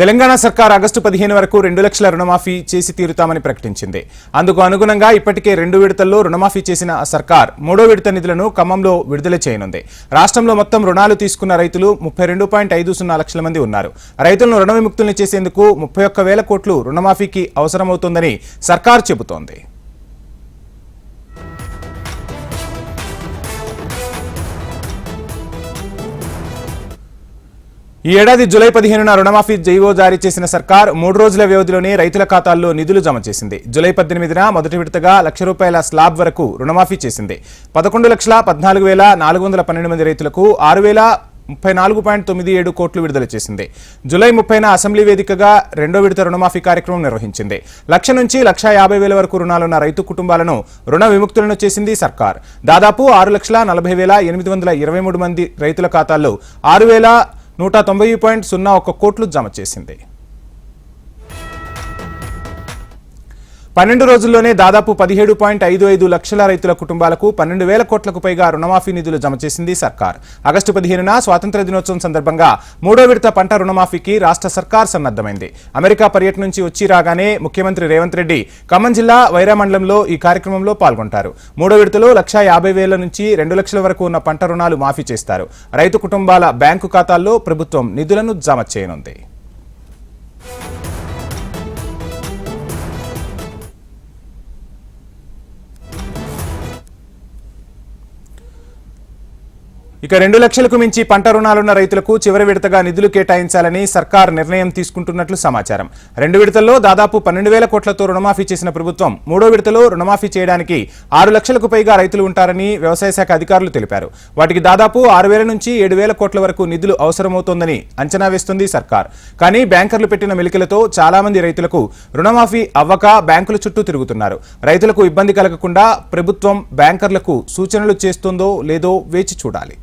తెలంగాణ సర్కార్ ఆగస్టు పదిహేను వరకు రెండు లక్షల రుణమాఫీ చేసి తీరుతామని ప్రకటించింది. అందుకు అనుగుణంగా ఇప్పటికే రెండు విడతల్లో రుణమాఫీ చేసిన సర్కార్ మూడో విడత నిధులను ఖమ్మంలో విడుదల చేయనుంది. రాష్ట్రంలో మొత్తం రుణాలు తీసుకున్న రైతులు ముప్పై రెండు పాయింట్ ఐదు సున్నా లక్షల మంది ఉన్నారు. రైతులను రుణ విముక్తుల్ని చేసేందుకు ముప్పై ఒక్క వేల కోట్లు రుణమాఫీకి అవసరమవుతోందని సర్కార్ చెబుతోంది. ఈ ఏడాది జూలై పదిహేనున రుణమాఫీ జైవో జారీ చేసిన సర్కార్ మూడు రోజుల వ్యవధిలోనే రైతుల ఖాతాల్లో నిధులు జమ చేసింది. జూలై పద్దెనిమిదిన మొదటి విడతగా లక్ష రూపాయల స్లాబ్ వరకు రుణమాఫీ చేసింది. పదకొండు లక్షల పద్నాలుగు వేల నాలుగు వందల పన్నెండు మంది రైతులకు ఆరు వేల ముప్పై నాలుగు పాయింట్ తొమ్మిది ఏడు కోట్లు విడుదల చేసింది. జూలై ముప్పైన అసెంబ్లీ వేదికగా రెండో విడత రుణమాఫీ కార్యక్రమం నిర్వహించింది. లక్ష నుంచి లక్ష యాభై వేల వరకు రుణాలున్న రైతు కుటుంబాలను రుణ విముక్తులను చేసింది సర్కార్. దాదాపు ఆరు లక్షల నలభై వేల ఎనిమిది వందల ఇరవై మూడు మంది రైతుల ఖాతాల్లో ఆరు వేల నూట తొంభై పాయింట్ సున్నా ఒక్క కోట్లు జమ చేసింది. పన్నెండు రోజుల్లోనే దాదాపు పదిహేడు పాయింట్ ఐదు ఐదు లక్షల రైతుల కుటుంబాలకు పన్నెండు వేల కోట్లకు పైగా రుణమాఫీ నిధులు జమ చేసింది సర్కార్. ఆగస్టు పదిహేనున స్వాతంత్ర దినోత్సవం సందర్భంగా మూడో విడత పంట రుణమాఫీకి రాష్ట్ర సర్కార్ సన్నద్దమైంది అమెరికా పర్యటన నుంచి వచ్చి రాగానే ముఖ్యమంత్రి రేవంత్ రెడ్డి ఖమ్మం జిల్లా వైరా మండలంలో ఈ కార్యక్రమంలో పాల్గొంటారు. మూడో విడతలో లక్ష యాభై వేల నుంచి రెండు లక్షల వరకు ఉన్న పంట రుణాలు మాఫీ చేస్తారు. రైతు కుటుంబాల బ్యాంకు ఖాతాల్లో ప్రభుత్వం నిధులను జమ చేయనుంది. ఇక రెండు లక్షలకు మించి పంట రుణాలున్న రైతులకు చివరి విడతగా నిధులు కేటాయించాలని సర్కార్ నిర్ణయం తీసుకుంటున్నట్లు సమాచారం. రెండు విడతల్లో దాదాపు పన్నెండు వేల కోట్లతో రుణమాఫీ చేసిన ప్రభుత్వం మూడో విడతలో రుణమాఫీ చేయడానికి ఆరు లక్షలకు పైగా రైతులు ఉంటారని వ్యవసాయ శాఖ అధికారులు తెలిపారు. వాటికి దాదాపు ఆరు వేల నుంచి ఏడు వేల కోట్ల వరకు నిధులు అవసరమవుతోందని అంచనా వేస్తుంది సర్కార్. కానీ బ్యాంకర్లు పెట్టిన మెలికలతో చాలామంది రైతులకు రుణమాఫీ అవ్వక బ్యాంకుల చుట్టూ తిరుగుతున్నారు. రైతులకు ఇబ్బంది కలగకుండా ప్రభుత్వం బ్యాంకర్లకు సూచనలు చేస్తుందో లేదో వేచి చూడాలి.